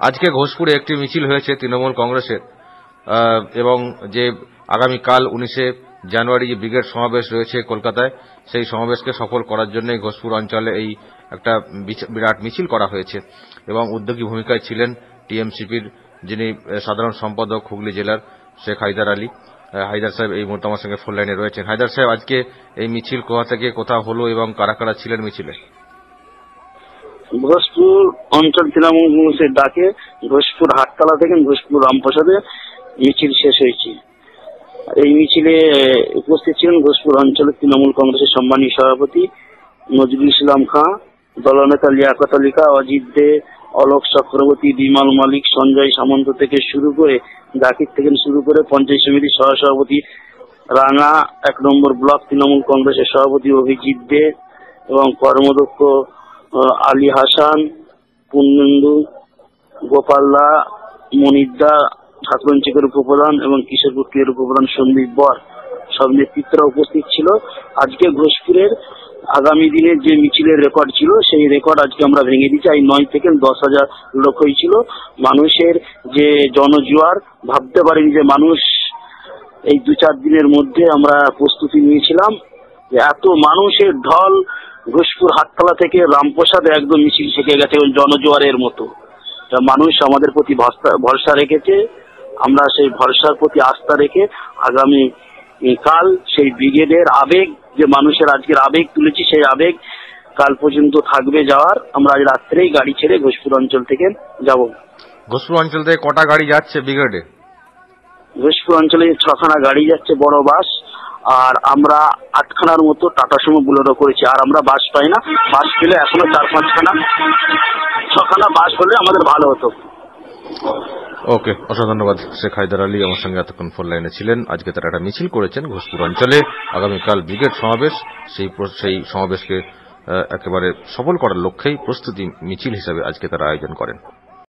আজকে ঘোষপুরে একটি মিছিল হয়েছে তৃণমূল কংগ্রেসের এবং যে আগামীকাল উনিশে জানুয়ারি যে ব্রিগেড সমাবেশ রয়েছে কলকাতায়, সেই সমাবেশকে সফল করার জন্য ঘোষপুর অঞ্চলে এই একটা বিরাট মিছিল করা হয়েছে। এবং উদ্যোগী ভূমিকায় ছিলেন টিএমসিপির যিনি সাধারণ সম্পাদক হুগলি জেলার শেখ হায়দার আলী। হায়দার সাহেব এই মুহূর্তে আমার সঙ্গে ফোন লাইনে রয়েছেন। হায়দার সাহেব, আজকে এই মিছিল কোথা থেকে কোথাও হলো এবং কারা কারা ছিলেন মিছিলে? ঘোষপুর, অঞ্চল তৃণমূল কংগ্রেসের ডাকে ঘোষপুর হাটতলা থেকে ঘোষপুর রামপ্রসাদে মিছিল শেষ হয়েছে। এই মিছিলে উপস্থিত ছিলেন ঘোষপুর অঞ্চলের তৃণমূল কংগ্রেসের সম্মানীয় সভাপতি নজরুল ইসলাম খাঁ, দলনেতা লিয়াকত আলী খাঁ, অজিত দে, অলোক চক্রবর্তী, বিমল মালিক, সঞ্জয় সামন্ত থেকে শুরু করে জাকির থেকে শুরু করে পঞ্চায়েত সমিতির সহসভাপতি রাঙা, এক নম্বর ব্লক তৃণমূল কংগ্রেসের সভাপতি অভিজিৎ দে এবং কর্মদক্ষ আলী হাসান পূর্ণেন্দু গোপালদা মনিরদা ঠাকুরঞ্চিকের উপপ্রধান এবং কিশোরপুর ক্রিয়ার উপপ্রধান সন্দীপ বর সব নেতৃত্বরা উপস্থিত ছিল। আজকে ঘোষপুরের আগামী দিনের যে মিছিলের রেকর্ড ছিল, সেই রেকর্ড আজকে আমরা ভেঙে দিচ্ছি এই নয় থেকে দশ হাজার লোক হয়েছিল। মানুষের যে জনজোয়ার, ভাবতে পারিনি যে মানুষ এই দু চার দিনের মধ্যে আমরা প্রস্তুতি নিয়েছিলাম। এত মানুষের ঢল ঘোষপুর হাটতলা থেকে রামপ্রসাদ একদম মিছিল শেখে গেছে জনজোয়ারের মতো। তা মানুষ আমাদের প্রতি ভরসা- ভরসা রেখেছে। আমরা সেই ভরসার প্রতি আস্থা রেখে আগামী কাল সেই ব্রিগেডের আবেগ যে মানুষের আজকের আবেগ তুলেছি সেই আবেগ কাল পর্যন্ত থাকবে যাওয়ার। আমরা আজ রাত্রেই গাড়ি ছেড়ে ঘোষপুর অঞ্চল থেকে যাব। ঘোষপুর অঞ্চল থেকে কটা গাড়ি যাচ্ছে ব্রিগেডে? ঘোষপুর অঞ্চলে ছখানা গাড়ি যাচ্ছে বড় বাস। আর আমরা আটখানার মতো টাটা সুমো বুলেরো করেছি। আর আমরা বাস পাই না। বাস পেলে এখনও চার পাঁচখানা, ছখানা বাস হলে আমাদের ভালো হতো। ওকে, অসংখ্য ধন্যবাদ শেখ হায়দার আলী। আমার সঙ্গে এতক্ষণ ফোন লাইনে ছিলেন। আজকে তারা একটা মিছিল করেছেন ঘোষপুর অঞ্চলে। আগামীকাল ব্রিগেড সমাবেশ। সেই সেই সমাবেশকে একেবারে সফল করার লক্ষ্যেই প্রস্তুতি মিছিল হিসাবে আজকে তারা আয়োজন করেন।